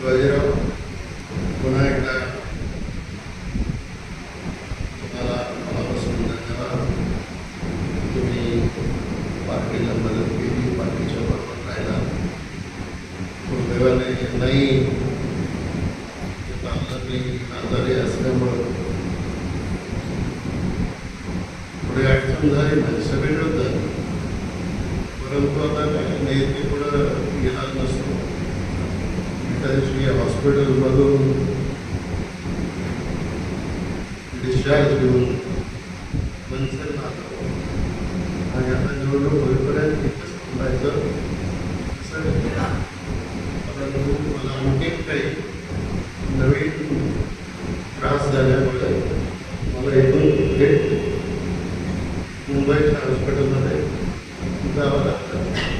शिवाजीराव पुन्हा एकदा तुम्हाला मनापासून धन्यवाद. तुम्ही पार्टीला मदत केली पार्टीच्या बरोबर राहिला. दुर्दैवाने नाही. मी आजारी असल्यामुळं पुढे अडचण झाली माझी सगळे होतं. परंतु आता काही नेते पुढं येणार नसतं हॉस्पिटलमधून डिस्चार्ज घेऊन मनसर आलो आणि आता निवडणूक होईपर्यंत तिथंच थांबायचं असं परंतु मला आणखी काही नवीन त्रास झाल्यामुळे मला इथून थेट मुंबईच्या हॉस्पिटलमध्ये जावं लागतं.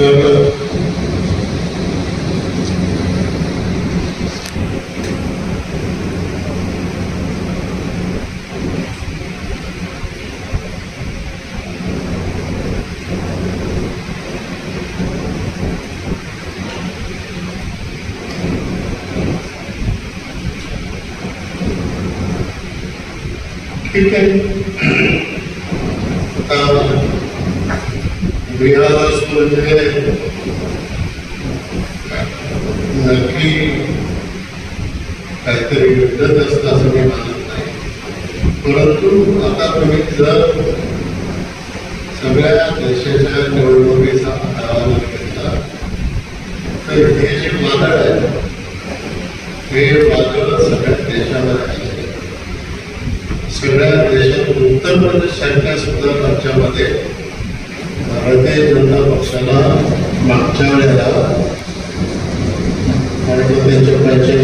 तर ठीक आहे आता बिहार म्हणजे नक्की काहीतरी मिळत असतं असं मी मानत नाही परंतु आता तुम्ही जर सगळ्या देशाच्या निवडणुकीचा आढावा घेतला तर हे जे वादळ आहे हे वादळ सगळ्या देशामध्ये आहे सगळ्या देशात उत्तर प्रदेशसारख्या सुद्धा राज्यामध्ये भारतीय जनता पक्षाला मागच्या वेळेला त्यांच्या पंचायत